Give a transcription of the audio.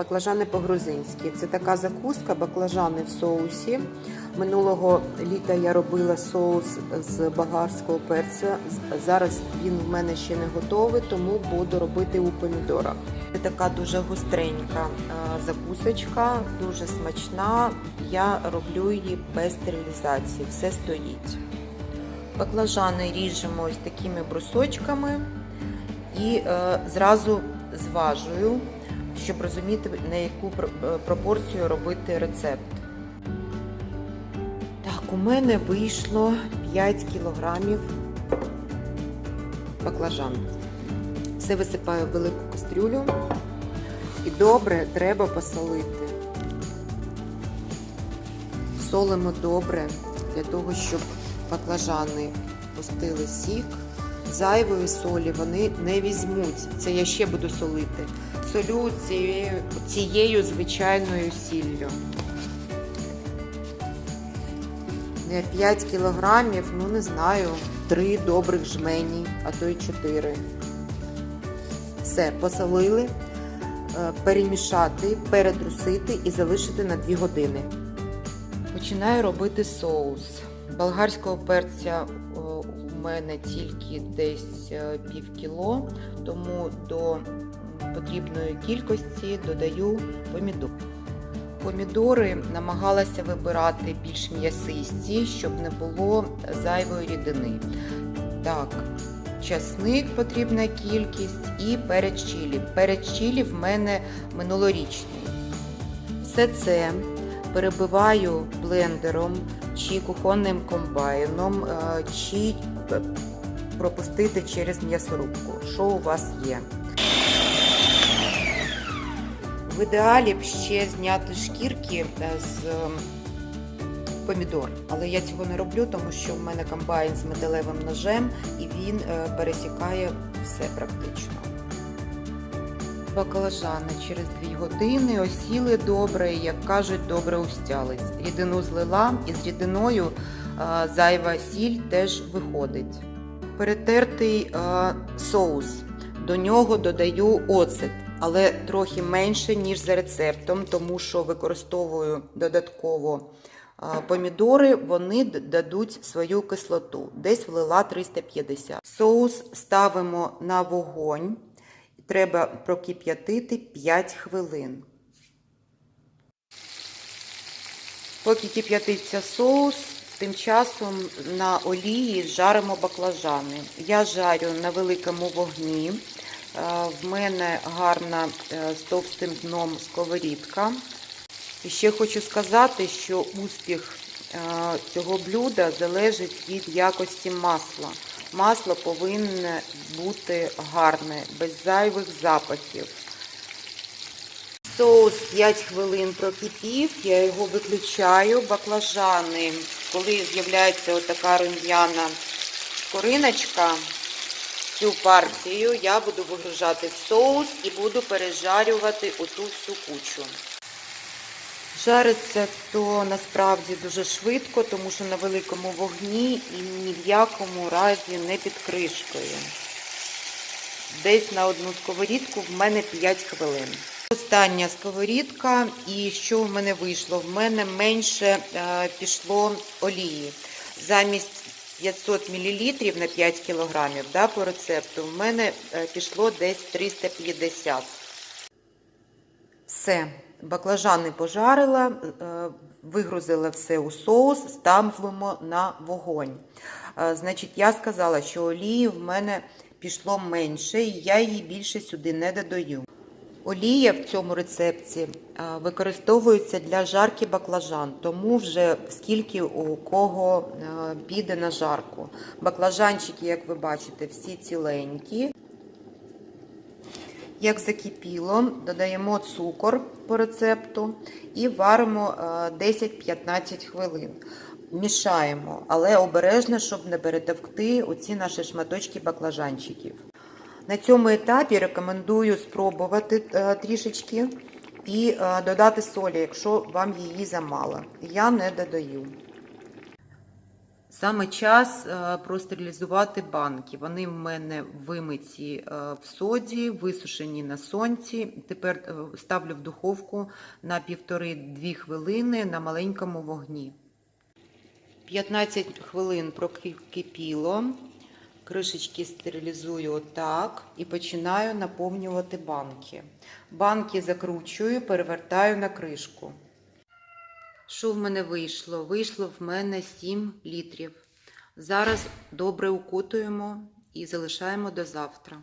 Баклажани по-грузинськи. Це така закуска, баклажани в соусі. Минулого літа я робила соус з болгарського перця. Зараз він в мене ще не готовий, тому буду робити у помідорах. Це така дуже густренька е, закусочка, дуже смачна. Я роблю її без стерилізації, все стоїть. Баклажани ріжемо ось такими брусочками і е, зразу зважую, щоб розуміти, на яку е, пропорцію робити рецепт. Так, у мене вийшло 5 кілограмів баклажан. Все висипаю в велику кастрюлю і добре треба посолити. Солимо добре для того, щоб баклажани пустили сік. Зайвої солі вони не візьмуть. Це я ще буду солити. Солю цією, цією звичайною сіллю. Не 5 кілограмів, ну не знаю, 3 добрих жмені, а то й 4. Все, посолили, е, перемішати, перетрусити і залишити на 2 години. Починаю робити соус. Болгарського перця у мене тільки десь е, пів кіло, тому до потрібної кількості додаю помідор. Помідори намагалася вибирати більш м'ясисті, щоб не було зайвої рідини. Так, часник потрібна кількість і перець чилі. Перець чилі в мене минулорічний. Все це перебиваю блендером чи кухонним комбайном, е, чи е, пропустити через м'ясорубку. Що у вас є? В ідеалі б ще зняти шкірки е, з е, помідор, але я цього не роблю, тому що в мене комбайн з металевим ножем і він е, пересікає все практично. Баклажани через 2 години осіли добре, як кажуть, добре устялись. Рідину злила і з рідиною зайва сіль теж виходить. Перетертий соус. До нього додаю оцет, але трохи менше, ніж за рецептом, тому що використовую додатково помідори, вони дадуть свою кислоту. Десь влила 350. Соус ставимо на вогонь. Треба прокип'ятити 5 хвилин. Поки кип'ятиться соус, тим часом на олії жаримо баклажани. Я жарю на великому вогні. Е, В мене гарна е, з товстим дном сковорідка. І ще хочу сказати, що успіх е, цього блюда залежить від якості масла. Масло повинне бути гарне, без зайвих запахів. Соус 5 хвилин прокипів, я його виключаю. Баклажани, коли з'являється отака рум'яна скориночка, цю партію я буду вигружати в соус і буду пережарювати оту всю кучу. Жариться то насправді дуже швидко, тому що на великому вогні і ні в якому разі не під кришкою. Десь на одну сковорідку в мене 5 хвилин. Остання сковорідка, і що в мене вийшло? В мене менше е, пішло олії. Замість 500 мл на 5 кг да, по рецепту, в мене е, пішло десь 350 все, баклажани пожарила, е, вигрузила все у соус, ставимо на вогонь. Е, Значить, я сказала, що олії в мене пішло менше, і я її більше сюди не додаю. Олія в цьому рецепті використовується для жарки баклажан, тому вже скільки у кого піде на жарку. Баклажанчики, як ви бачите, всі ціленькі. Як закипіло, додаємо цукор по рецепту і варимо е, 10-15 хвилин. Мішаємо, але обережно, щоб не перетовкти оці наші шматочки баклажанчиків. На цьому етапі рекомендую спробувати е, трішечки і е, додати солі, якщо вам її замало. Я не додаю. Саме час е, простерилізувати банки. Вони в мене вимиті в соді, висушені на сонці. Тепер ставлю в духовку на півтори-дві хвилини на маленькому вогні. 15 хвилин прокипіло. Кришечки стерилізую отак і починаю наповнювати банки. Банки закручую, перевертаю на кришку. Що в мене вийшло? Вийшло в мене 7 літрів. Зараз добре укутуємо і залишаємо до завтра.